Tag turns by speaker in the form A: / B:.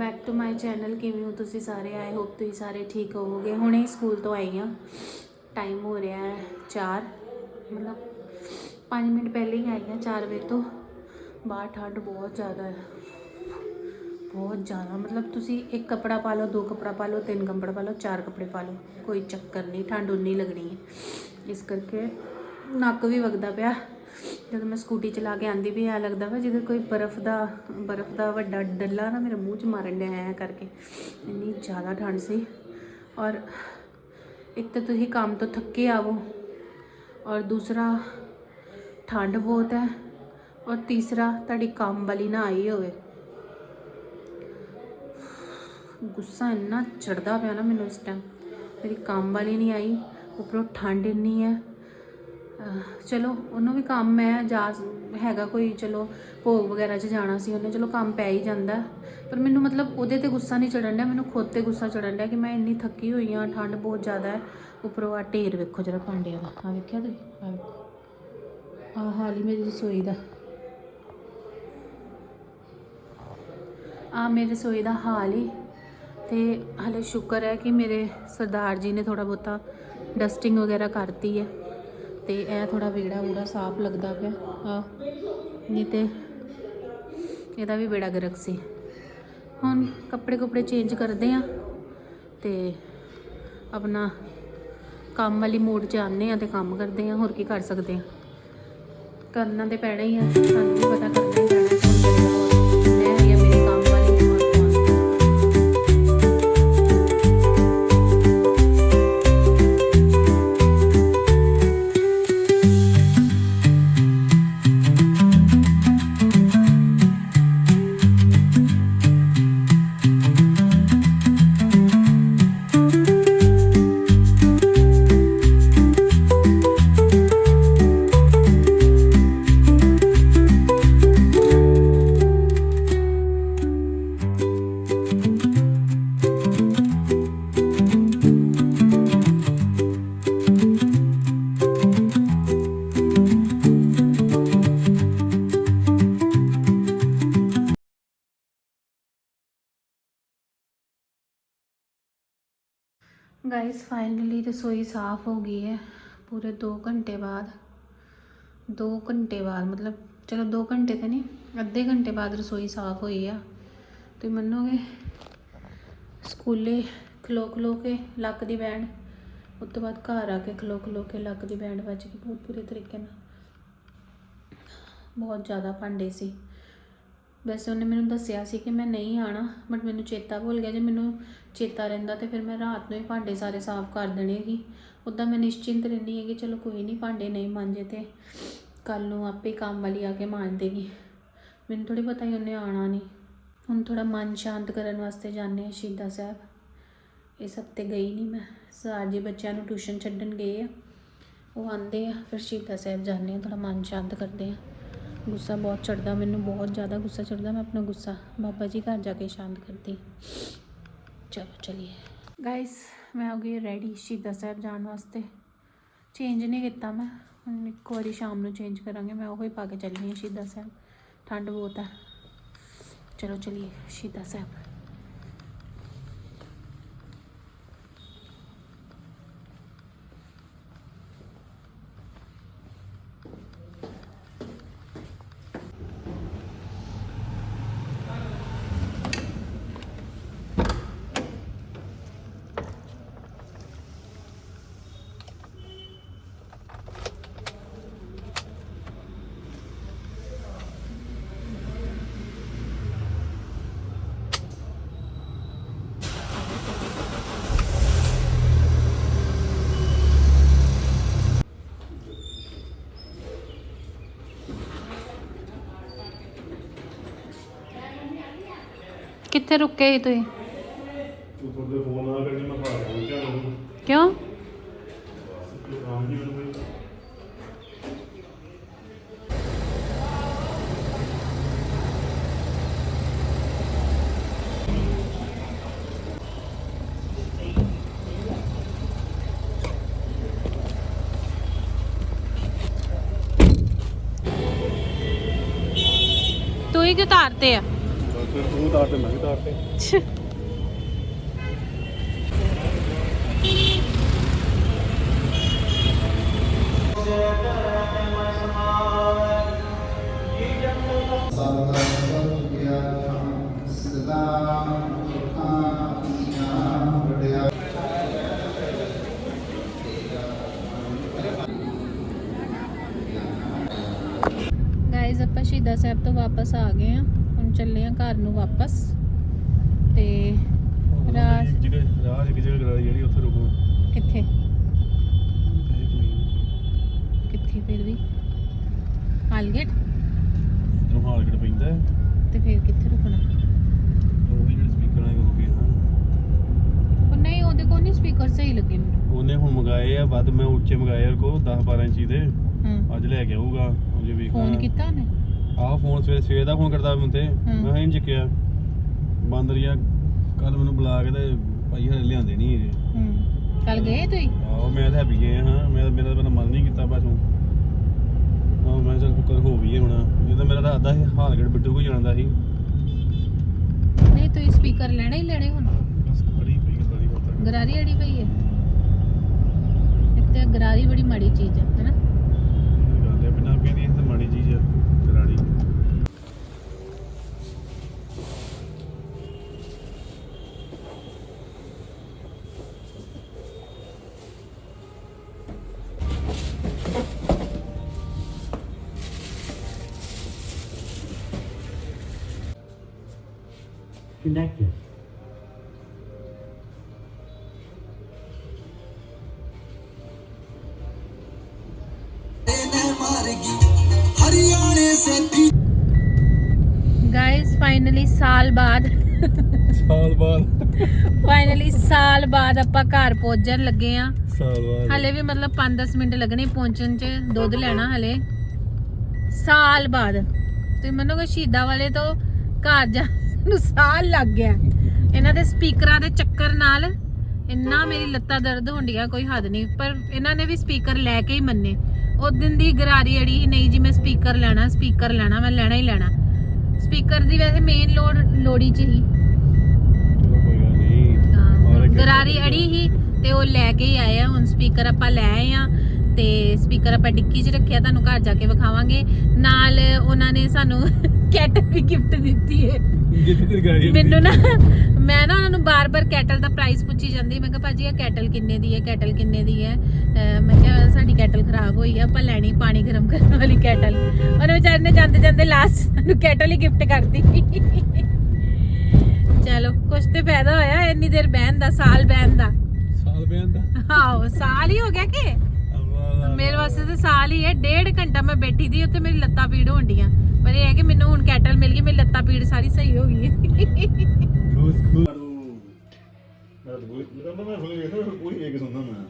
A: Back to my channel ਕਿਵੇਂ ਹੋ ਤੁਸੀਂ ਸਾਰੇ? ਆਈ ਹੋਪ ਤੁਸੀਂ ਸਾਰੇ ਠੀਕ ਹੋਵੋਗੇ। ਹੁਣੇ ਸਕੂਲ ਤੋਂ ਆਈ ਹਾਂ। ਟਾਈਮ ਹੋ ਰਿਹਾ ਹੈ 4 ਮਤਲਬ 5 ਮਿੰਟ ਪਹਿਲੇ ਹੀ ਆਈ ਹਾਂ 4 ਵਜੇ ਤੋਂ। ਬਾਹਰ ਠੰਡ ਬਹੁਤ ਜ਼ਿਆਦਾ ਹੈ। ਬਹੁਤ ਜ਼ਿਆਦਾ। ਮਤਲਬ ਤੁਸੀਂ ਇੱਕ ਕੱਪੜਾ ਪਾ ਲਓ, ਦੋ ਕੱਪੜਾ ਪਾ ਲਓ, ਤਿੰਨ ਕੱਪੜਾ ਪਾ ਲਓ, ਚਾਰ ਕੱਪੜੇ ਪਾ ਲਓ। ਕੋਈ ਚੱਕਰ ਨਹੀਂ, ਠੰਡ ਉਨੀ ਲੱਗਣੀ ਹੈ। ਇਸ ਕਰਕੇ ਨੱਕ ਵੀ ਵਗਦਾ ਪਿਆ। ਜਦੋਂ ਮੈਂ ਸਕੂਟੀ ਚਲਾ ਕੇ ਆਂਦੀ ਵੀ ਐ ਲੱਗਦਾ ਵਾ ਜਿਵੇਂ ਕੋਈ ਬਰਫ਼ ਦਾ ਬਰਫ਼ ਦਾ ਵੱਡਾ ਡੱਲਾ ਨਾ ਮੇਰੇ ਮੂੰਹ 'ਚ ਮਾਰਨ ਡਿਆ ਐ ਕਰਕੇ। ਇੰਨੀ ਜ਼ਿਆਦਾ ਠੰਡ ਸੀ। ਔਰ ਇੱਕ ਤਾਂ ਤੁਸੀਂ ਕੰਮ ਤੋਂ ਥੱਕੇ ਆਵੋ, ਔਰ ਦੂਸਰਾ ਠੰਡ ਬਹੁਤ ਹੈ ਔਰ ਤੀਸਰਾ ਤੁਹਾਡੀ ਕੰਮ ਵਾਲੀ ਨਾ ਆਈ ਹੋਵੇ। ਗੁੱਸਾ ਇੰਨਾ ਚੜਦਾ ਪਿਆ ਨਾ ਮੈਨੂੰ ਇਸ ਟਾਈਮ ਮੇਰੀ ਕੰਮ ਵਾਲੀ ਨਹੀਂ ਆਈ, ਉੱਪਰੋਂ ਠੰਡ ਇੰਨੀ ਹੈ ਚਲੋ, ਉਹਨੂੰ ਵੀ ਕੰਮ ਹੈ, ਜਾ ਹੈਗਾ ਕੋਈ, ਚਲੋ, ਭੋਗ ਵਗੈਰਾ 'ਚ ਜਾਣਾ ਸੀ ਉਹਨੇ, ਚਲੋ, ਕੰਮ ਪੈ ਹੀ ਜਾਂਦਾ। ਪਰ ਮੈਨੂੰ ਮਤਲਬ ਉਹਦੇ ਤੇ ਗੁੱਸਾ ਨਹੀਂ ਚੜਨ ਡਿਆ, ਮੈਨੂੰ ਖੁਦ ਤੇ ਗੁੱਸਾ ਚੜਨ ਡਿਆ ਕਿ ਮੈਂ ਇੰਨੀ ਥੱਕੀ ਹੋਈ ਹਾਂ, ਠੰਡ ਬਹੁਤ ਜ਼ਿਆਦਾ ਹੈ। ਉੱਪਰੋਂ ਆ ਢੇਰ ਵੇਖੋ ਜਰਾ ਭਾਂਡਿਆਂ ਦਾ ਆ ਵੇਖਿਆ ਤੁਸੀਂ? ਆ ਵੇਖੋ। ਆ ਹਾਲ ਹੀ ਮੇਰੀ ਰਸੋਈ ਦਾ। ਆ ਮੇਰੀ ਰਸੋਈ ਦਾ ਹਾਲ ਹੀ। ਤੇ ਹਲੇ ਸ਼ੁਕਰ ਹੈ ਕਿ ਮੇਰੇ ਸਰਦਾਰ ਜੀ ਨੇ ਥੋੜਾ ਬਹੁਤਾ ਡਸਟਿੰਗ ਵਗੈਰਾ ਕਰਤੀ ਹੈ। ਤੇ ਇਹ ਥੋੜਾ ਵਿਹੜਾ ਵੂੜਾ ਸਾਫ਼ ਲੱਗਦਾ ਪਿਆ। ਆ ਨਹੀਂ ਤੇ ਇਹਦਾ ਵੀ ਬੇੜਾ ਗਰਕ ਸੀ। ਹੁਣ ਕੱਪੜੇ ਕੁਪੜੇ ਚੇਂਜ ਕਰਦੇ ਆ ਤੇ ਆਪਣਾ ਕੰਮ ਵਾਲੀ ਮੋਡ 'ਚ ਆਉਂਦੇ ਆ ਤੇ ਕੰਮ ਕਰਦੇ ਆ ਹੋਰ ਕੀ ਕਰ ਸਕਦੇ ਆ ਕਰਨਾ ਤੇ ਪੈਣਾ ਹੀ ਆ। ਸਾਨੂੰ ਵੀ ਪਤਾ ਕਰਨਾ ਹੀ ਪੈਣਾ। ਗਾਇਸ ਫਾਈਨਲੀ ਰਸੋਈ ਸਾਫ਼ ਹੋ ਗਈ ਹੈ। ਪੂਰੇ 2 ਘੰਟੇ ਬਾਅਦ 2 ਘੰਟੇ ਬਾਅਦ, ਮਤਲਬ ਚਲੋ 2 ਘੰਟੇ ਤੇ ਨਹੀਂ, ਅੱਧੇ ਘੰਟੇ ਬਾਅਦ ਰਸੋਈ ਸਾਫ਼ ਹੋਈ ਆ। ਤੇ ਮੰਨੋਗੇ, ਸਕੂਲੇ ਖਲੋ ਖਲੋ ਕੇ ਲੱਕ ਦੀ ਬੈਂਡ, ਉਸ ਤੋਂ ਬਾਅਦ ਘਰ ਆ ਕੇ ਖਲੋ ਖਲੋ ਕੇ ਲੱਕ ਦੀ ਬੈਂਡ ਵੱਜ ਗਈ। ਬਹੁਤ ਪੂਰੇ ਤਰੀਕੇ ਨਾਲ, ਬਹੁਤ ਜ਼ਿਆਦਾ ਭਾਂਡੇ ਸੀ। ਵੈਸੇ ਉਹਨੇ ਮੈਨੂੰ ਦੱਸਿਆ ਸੀ ਕਿ ਮੈਂ ਨਹੀਂ ਆਣਾ ਬਟ ਮੈਨੂੰ ਚੇਤਾ ਭੁੱਲ ਗਿਆ। ਜੇ ਮੈਨੂੰ ਚੇਤਾ ਰਹਿੰਦਾ ਤੇ ਫਿਰ ਮੈਂ ਰਾਤ ਨੂੰ ਹੀ ਭਾਂਡੇ ਸਾਰੇ ਸਾਫ਼ ਕਰ ਦੇਣੇ ਸੀ। ਉੱਦਾਂ ਮੈਂ ਨਿਸ਼ਚਿੰਤ ਰਹਿੰਦੀ ਹੈ ਕਿ ਚਲੋ ਕੋਈ ਨਹੀਂ ਭਾਂਡੇ ਨਹੀਂ ਮਾਂਜੇ ਤੇ ਕੱਲ ਨੂੰ ਆਪੇ ਕੰਮ ਵਾਲੀ ਆ ਕੇ ਮਾਂਜ ਦੇਗੀ। ਮੈਨੂੰ ਥੋੜੀ ਪਤਾ ਹੀ ਉਹਨੇ ਆਣਾ ਨਹੀਂ ਹੁਣ ਥੋੜਾ ਮਨ ਸ਼ਾਂਤ ਕਰਨ ਵਾਸਤੇ ਜਾਂਦੇ ਹਾਂ ਸ਼ਹੀਦਾਂ ਸਾਹਿਬ। ਇਸ ਹਫ਼ਤੇ ਗਈ ਨਹੀਂ ਮੈਂ। ਸਰ ਜੀ ਬੱਚਿਆਂ ਨੂੰ ਟਿਊਸ਼ਨ ਛੱਡਣ ਗਏ ਆ। ਉਹ ਆਂਦੇ ਆ, ਫਿਰ ਸ਼ਹੀਦਾਂ ਸਾਹਿਬ ਜਾਂਦੇ ਆ ਥੋੜਾ ਮਨ ਸ਼ਾਂਤ ਕਰਦੇ ਆ ਗੁੱਸਾ ਬਹੁਤ ਚੜਦਾ ਮੈਨੂੰ ਬਹੁਤ ਜ਼ਿਆਦਾ ਗੁੱਸਾ ਚੜਦਾ ਮੈਂ ਆਪਣਾ ਗੁੱਸਾ ਬਾਬਾ ਜੀ ਘਰ ਜਾ ਕੇ ਸ਼ਾਂਤ ਕਰਦੀ। ਚਲੋ ਚਲੀਏ। ਗਾਇਸ ਮੈਂ ਹੋ ਗਈ ਰੈਡੀ ਸ਼ਹੀਦਾਂ ਸਾਹਿਬ ਜਾਣ ਵਾਸਤੇ। ਚੇਂਜ ਨਹੀਂ ਕੀਤਾ ਮੈਂ। ਹੁਣ ਇੱਕ ਵਾਰੀ ਸ਼ਾਮ ਨੂੰ ਚੇਂਜ ਕਰਾਂਗੇ। ਮੈਂ ਉਹੀ ਪਾ ਕੇ ਚੱਲੀ ਹਾਂ ਸ਼ਹੀਦਾਂ ਸਾਹਿਬ। ਠੰਡ ਬਹੁਤ ਹੈ ਚਲੋ ਚਲੀਏ ਸ਼ਹੀਦਾਂ ਸਾਹਿਬ। ਕਿੱਥੇ ਰੁਕੇ ਸੀ ਤੁਸੀਂ?
B: ਤੂੰ ਤੁਹਾਡੇ ਫੋਨ ਆ ਕਰਨੀ ਮੈਂ ਘਰ ਪਹੁੰਚਿਆ ਹਾਂ
A: ਕਿਉਂ?
B: ਕੋਈ ਕੰਮ ਨਹੀਂ ਮੈਨੂੰ ਕੋਈ
A: ਤੂੰ ਹੀ ਕਿਉਂ ਤਾਰਤੇ ਆ?
B: ਫਿਰ ਤੂੰ ਤਾਰ ਤੇ ਮੈਂ ਵੀ ਤਾਰ ਤੇ
A: ਗਾਇਜ਼ ਆਪਾਂ ਸ਼ਹੀਦਾਂ ਸਾਹਿਬ ਤੋਂ ਵਾਪਸ ਆ ਗਏ ਆ ਹੁਣ ਚੱਲੇ ਆ ਘਰ ਨੂੰ ਵਾਪਸ। ਤੇ
B: ਜਿਹੜੇ ਰਾਹ ਇੱਕ ਜਗ੍ਹਾ ਕਰਾ ਜਿਹੜੀ ਉੱਥੇ ਰੁਕੋ
A: ਕਿੱਥੇ? ਕਿੱਥੇ ਫਿਰ ਵੀ? ਹਾਲਗੇਟ?
B: ਇਧਰੋਂ ਹਾਲਗੜ ਪੈਂਦਾ ਹੈ।
A: ਤੇ ਫਿਰ ਕਿੱਥੇ ਰੁਕਣਾ?
B: ਉਹ ਵੀ ਜਿਹੜੇ ਸਪੀਕਰ ਨੇ ਹੋ ਗਏ
A: ਉਹ ਨਹੀਂ ਉਹਦੇ ਕੋਲ ਨਹੀਂ ਸਪੀਕਰ ਸਹੀ ਲੱਗੇ ਮੈਨੂੰ।
B: ਉਹਨੇ ਹੁਣ ਮੰਗਾਏ ਆ ਵੱਧ ਮੈਂ ਉੱਚੇ ਮੰਗਾਏ ਆ ਕੋ 10 12 ਇੰਚੀ ਦੇ। ਅੱਜ ਲੈ ਕੇ ਆਊਗਾ ਉਹ ਜੇ ਵੇਖਣਾ
A: ਫੋਨ ਕੀਤਾ ਉਹਨੇ?
B: ਆਹ ਫੋਨ ਸਵੇਰੇ ਸਵੇਰ ਦਾ ਫੋਨ ਕਰਦਾ ਮੈਨੂੰ ਤੇ। ਮੈਂ ਕਿਹਾ ਨਹੀਂ ਚੱਕਿਆ। ਬਾਂਦਰੀਆ ਕੱਲ ਮੈਨੂੰ ਬੁਲਾ ਕੇ ਤੇ ਭਾਈ ਹਲੇ ਲਿਆਂਦੇ ਨਹੀਂ ਇਹ।
A: ਹੂੰ। ਕੱਲ ਗਏ ਤੁਸੀਂ?
B: ਆਹੋ ਮੈਂ ਤਾਂ ਹੈਪੀ ਗਏ ਹਾਂ। ਮੈਂ ਮੇਰਾ ਤਾਂ ਮਨ ਨਹੀਂ ਕੀਤਾ ਪਾਛੋਂ। ਆਹ ਮੈਂ ਚੱਲ ਕਰ ਹੋ ਵੀ ਹੁਣ। ਜਦੋਂ ਮੇਰਾ ਤਾਂ ਆਦਾ ਸੀ ਹਾਲਗੜ ਬਿੱਟੂ ਕੋ ਜਾਣਦਾ ਸੀ।
A: ਨਹੀਂ ਤੁਸੀਂ ਸਪੀਕਰ ਲੈਣਾ ਹੀ ਲੈਣੇ ਹੁਣ।
B: ਬਸ ਬੜੀ ਪਈ ਗਰਾਰੀ
A: ਅੜੀ ਪਈ ਹੈ। ਇੱਕ ਤੇ ਗਰਾਰੀ ਬੜੀ ਮਾੜੀ ਚੀਜ਼ ਹੈ ਹੈਨਾ?
C: connected.
A: ਗਾਇਸ ਫਾਈਨਲੀ ਸਾਲ ਬਾਅਦ
B: ਸਾਲ ਬਾਅਦ
A: ਫਾਈਨਲੀ ਸਾਲ ਬਾਅਦ ਆਪਾਂ ਘਰ ਪਹੁੰਚਣ ਲੱਗੇ ਆ।
B: ਸਾਲ ਬਾਅਦ
A: ਹਲੇ ਵੀ ਮਤਲਬ 5-10 ਮਿੰਟ ਲੱਗਣੇ ਪਹੁੰਚਣ 'ਚ ਦੁੱਧ ਲੈਣਾ ਹਲੇ। ਸਾਲ ਬਾਅਦ। ਤੁਸੀਂ ਮੰਨੋਗੇ ਸ਼ਹੀਦਾਂ ਵਾਲੇ ਤੋਂ ਘਰ ਜਾ ਨੂੰ ਸਾਲ ਲੱਗ ਗਿਆ। ਇਹਨਾਂ ਦੇ ਸਪੀਕਰਾਂ ਦੇ ਚੱਕਰ ਨਾਲ ਇੰਨਾ ਮੇਰੀ ਲੱਤਾਂ ਦਰਦ ਹੁੰਦੀਆਂ ਕੋਈ ਹੱਦ ਨਹੀਂ। ਪਰ ਇਹਨਾਂ ਨੇ ਵੀ ਸਪੀਕਰ ਲੈ ਕੇ ਹੀ ਮੰਨੇ। ਉਹ ਦਿਨ ਦੀ ਗਰਾਰੀ ਅੜੀ ਨਹੀਂ ਜੀ ਮੈਂ ਸਪੀਕਰ ਲੈਣਾ ਸਪੀਕਰ ਲੈਣਾ ਮੈਂ ਲੈਣਾ ਹੀ ਲੈਣਾ। ਸਪੀਕਰ ਦੀ ਵੈਸੇ ਮੇਨ ਲੋੜ ਲੋੜੀ ਚ ਹੀ। ਗਰਾਰੀ ਅੜੀ ਹੀ ਤੇ ਉਹ ਲੈ ਕੇ ਹੀ ਆਏ ਆ। ਹੁਣ ਸਪੀਕਰ ਆਪਾਂ ਲੈ ਆਏ ਆ ਤੇ ਸਪੀਕਰ ਆਪਾਂ ਡਿੱਕੀ 'ਚ ਰੱਖਿਆ ਤੁਹਾਨੂੰ ਘਰ ਜਾ ਕੇ ਵਿਖਾਵਾਂਗੇ। ਨਾਲ ਉਹਨਾਂ ਨੇ ਸਾਨੂੰ ਕੈਟਲ ਵੀ ਗਿਫਟ ਦਿੱਤੀ ਹੈ।
B: ਜਿੱਥੇ ਤੇਰੀ ਗਾੜੀ
A: ਮੈਨੂੰ ਨਾ ਮੈਂ ਨਾ ਉਹਨਾਂ ਨੂੰ ਬਾਰ-ਬਾਰ ਕੈਟਲ ਦਾ ਪ੍ਰਾਈਸ ਪੁੱਛੀ ਜਾਂਦੀ ਮੈਂ ਕਿਹਾ ਭਾਜੀ ਇਹ ਕੈਟਲ ਕਿੰਨੇ ਦੀ ਹੈ? ਕੈਟਲ ਕਿੰਨੇ ਦੀ ਹੈ? ਮੈਂ ਕਿਹਾ ਸਾਡੀ ਕੈਟਲ ਖਰਾਬ ਹੋਈ ਆ। ਆਪਾਂ ਲੈਣੀ ਪਾਣੀ ਗਰਮ ਕਰਨ ਵਾਲੀ ਕੈਟਲ ਉਹਨੇ ਵਿਚਾਰੇ ਨੇ ਜਾਂਦੇ ਜਾਂਦੇ ਲਾਸਟ ਸਾਨੂੰ ਕੈਟਲ ਹੀ ਗਿਫਟ ਕਰਤੀ। ਚਲੋ ਕੁਛ ਤੇ ਫਾਇਦਾ ਹੋਇਆ। ਇੰਨੀ ਦੇਰ ਬਹਿਣ ਦਾ ਸਾਲ ਬਹਿਣ ਦਾ।
B: ਸਾਲ ਬਿਆਨ ਦਾ?
A: ਆਹੋ ਸਾਲ ਹੀ ਹੋ ਗਿਆ ਕਿ? ਮੇਰੇ ਵਾਸਤੇ ਤੇ ਸਾਲ ਹੀ ਹੈ ਡੇਢ ਘੰਟਾ ਮੈਂ ਬੈਠੀ ਦੀ ਉੱਤੇ ਮੇਰੀ ਲੱਤਾਂ ਪੀੜ ਹੋਣ ਡੀਆਂ। ਪਰ ਇਹ ਹੈ ਕਿ ਮੈਨੂੰ ਹੁਣ ਕੈਟਲ ਮਿਲ ਗਈ ਮੇਰੀ ਲੱਤਾਂ ਪੀੜ ਸਾਰੀ ਸਹੀ ਹੋ ਗਈ ਹੈ।
B: ਖੂਸ ਖੂਸ। ਮੈਂ ਤਾਂ ਬੋਲ ਮੈਂ ਤਾਂ ਮੈਂ ਫੁੱਲ ਵੇਖਦਾ ਪੂਰੀ ਵੇਖ ਸੁਣਦਾ ਮੈਂ।